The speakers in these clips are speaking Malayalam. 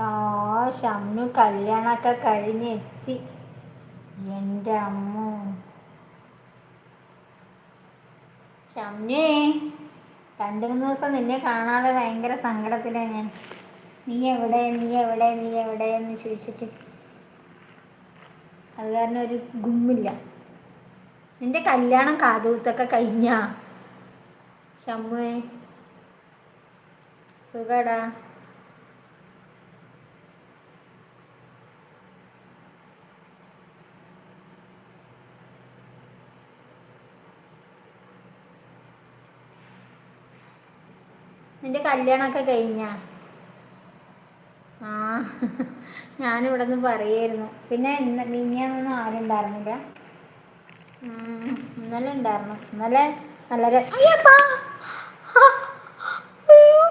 ആ ഷമ്മു കല്യാണമൊക്കെ കഴിഞ്ഞെത്തി എന്റെ അമ്മ. ഷമ്മേ രണ്ടു മൂന്ന് ദിവസം നിന്നെ കാണാതെ ഭയങ്കര സങ്കടത്തിലാണ് ഞാൻ. നീ എവിടെ നീ എവിടെ നീ എവിടെ എന്ന് ചോദിച്ചിട്ട്. അത് കാരണം ഒരു ഗുമ്മില്ല. നിന്റെ കല്യാണം കാതൂത്തൊക്കെ കഴിഞ്ഞാ? ഷമ്മുവേ സുഖടാ. നിന്റെ കല്യാണമൊക്കെ കഴിഞ്ഞ? ആ ഞാനിവിടെ നിന്ന് പറയായിരുന്നു. പിന്നെ ഇന്ന മിഞ്ഞാന്നൊന്നും ആരും ഉണ്ടായിരുന്നില്ല. ഇന്നലെ ഉണ്ടായിരുന്നു. ഇന്നലെ നല്ല അയ്യോ.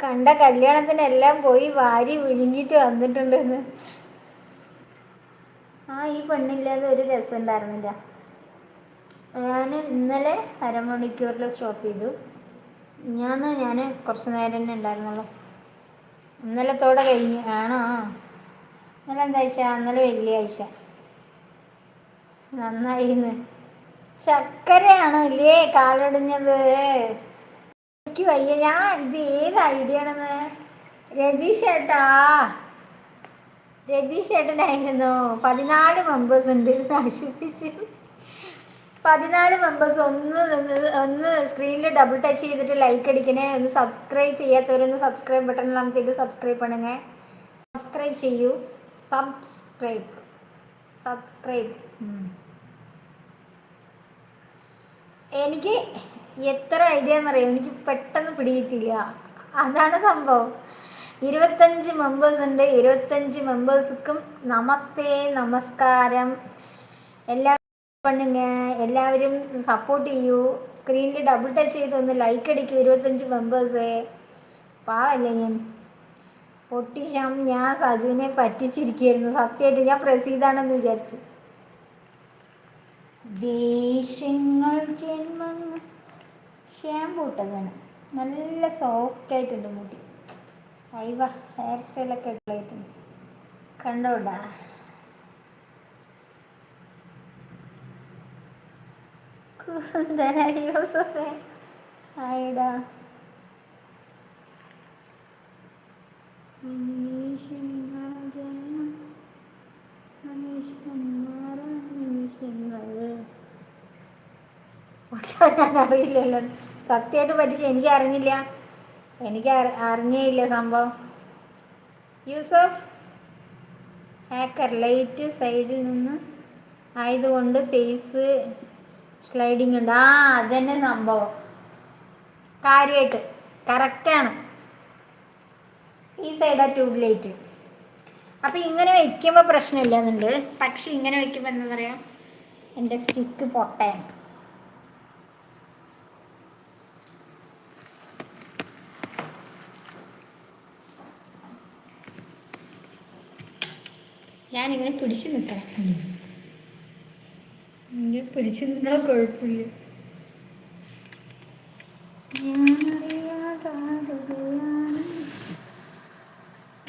കണ്ട കല്യാണത്തിനെല്ലാം പോയി വാരി വിഴുങ്ങിട്ട് വന്നിട്ടുണ്ടെന്ന്. ആ ഈ പെണ്ണില്ലാതെ ഒരു രസം ഉണ്ടായിരുന്നില്ല. ഞാൻ ഇന്നലെ അരമണിക്കൂറിൽ സ്റ്റോപ്പ് ചെയ്തു. ഞാൻ ഞാൻ കുറച്ച് നേരം തന്നെ ഉണ്ടായിരുന്നുള്ളൂ. ഇന്നലത്തോടെ കഴിഞ്ഞു ആണോ? ഇന്നലെ എന്താഴ്ച ഇന്നലെ വെള്ളിയാഴ്ച നന്നായിന്ന്. ശർക്കരയാണോ ഇല്ലേ? കാലൊടിഞ്ഞത്. എനിക്ക് വയ്യ. ഞാൻ ഇത് ഏത് ഐഡിയ ആണെന്ന്? രതീഷ് ഏട്ടാ. രതീഷ് ഏട്ടനായിരുന്നു പതിനാല് മെമ്പേഴ്സ് ഉണ്ട്. നശിപ്പിച്ചു. പതിനാല് മെമ്പേഴ്സ് ഒന്ന് ഒന്ന് സ്ക്രീനിൽ ഡബിൾ ടച്ച് ചെയ്തിട്ട് ലൈക്ക് അടിക്കണേ. ഒന്ന് സബ്സ്ക്രൈബ് ചെയ്യാത്തവരൊന്ന് സബ്സ്ക്രൈബ് ബട്ടൺ നമുക്ക് സബ്സ്ക്രൈബ് പണുങ്ങ. സബ്സ്ക്രൈബ് ചെയ്യൂ. സബ്സ്ക്രൈബ് സബ്സ്ക്രൈബ് എനിക്ക് എത്ര ഐഡിയ എന്നറിയാം? എനിക്ക് പെട്ടെന്ന് പിടിയിട്ടില്ല അതാണ് സംഭവം. ഇരുപത്തഞ്ച് മെമ്പേഴ്സ് ഉണ്ട്. ഇരുപത്തഞ്ച് മെമ്പേഴ്സ്ക്കും നമസ്തേ നമസ്കാരം. എല്ലാ பண்ணுங்க എല്ലാവരും സപ്പോർട്ട് ചെയ്യൂ സ്ക്രീനിൽ ഡബിൾ ടച്ച് ചെയ്ത് ഒന്ന് ലൈക്ക് അടിക്കൂ ഇരുപത്തഞ്ച് മെമ്പേഴ്സ് പാവല്ലേ ഞാൻ പൊട്ടിശാം ഞാൻ സജുവിനെ പറ്റിച്ചിരിക്കുകയായിരുന്നു സത്യമായിട്ട് ഞാൻ പ്രസീതാണെന്ന് വിചാരിച്ചു ദേഷ്യങ്ങൾ ജന്മങ്ങൾ ഷാമ്പൂ ഇട്ടതാണ് നല്ല സോഫ്റ്റ് ആയിട്ടുണ്ട് മുടി അയവ ഹെയർ സ്റ്റൈലൊക്കെ ഇട്ടായിട്ടുണ്ട് കണ്ടോടാ യൂസഫേ. ആയിടാ. ഞാൻ അറിയില്ലല്ലോ. സത്യമായിട്ട് പഠിച്ചു എനിക്ക് അറിഞ്ഞില്ല എനിക്ക് അറി- അറിഞ്ഞേ ഇല്ല സംഭവം. യൂസഫ് ഹാക്കർ ലൈറ്റ് സൈഡിൽ നിന്ന് ആയതുകൊണ്ട് ഫേസ് സ്ലൈഡിങ് ഉണ്ട്. ആ അതന്നെ സംഭവം. കാര്യമായിട്ട് കറക്റ്റാണ് ഈ സൈഡാ ട്യൂബ് ലൈറ്റ് അപ്പം ഇങ്ങനെ വയ്ക്കുമ്പോൾ പ്രശ്നമില്ലെന്നുണ്ട്. പക്ഷെ ഇങ്ങനെ വയ്ക്കുമ്പോൾ എന്താ പറയുക എന്റെ സ്റ്റിക്ക് പൊട്ടയാണ് ഞാനിങ്ങനെ പിടിച്ചു നിൽക്കണം പിടിച്ചു നിന്നാൽ കുഴപ്പമില്ല.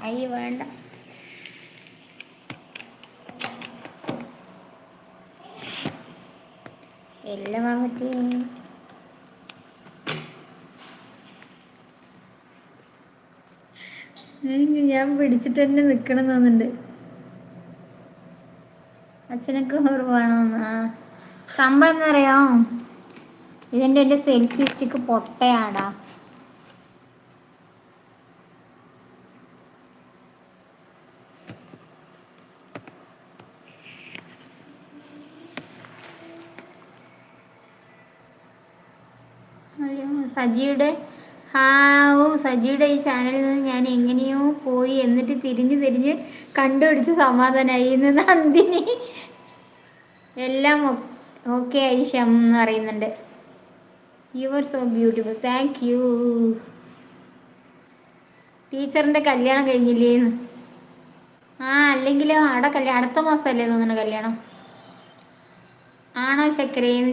അയ്യ വേണ്ട. എല്ലാം വാങ്ങത്തി ഞാൻ പിടിച്ചിട്ട് തന്നെ നിൽക്കണം തോന്നുന്നുണ്ട്. അച്ഛനൊക്കെ ഓർമ്മ ആ. സംഭവം എന്നറിയോ ഇതിന്റെ എന്റെ സെൽഫി സ്റ്റിക്ക് പൊട്ടയാടാ. സജിയുടെ ഹാവൂ സജിയുടെ ഈ ചാനലിൽ നിന്ന് ഞാൻ എങ്ങനെയോ പോയി എന്നിട്ട് തിരിഞ്ഞ് തിരിഞ്ഞ് കണ്ടുപിടിച്ച് സമാധാനമായി ഇന്ന് നന്ദിനി. എല്ലാം ഓക്കെ ഐഷം എന്ന് പറയുന്നുണ്ട്. You are so beautiful thank you ടീച്ചറിന്റെ കല്യാണം കഴിഞ്ഞില്ലേന്ന് ആ അല്ലെങ്കിലോ അവിടെ കല്യാണം അടുത്ത മാസമല്ലേ തോന്നുന്നു കല്യാണം. ആണോ ചക്കരേന്ന്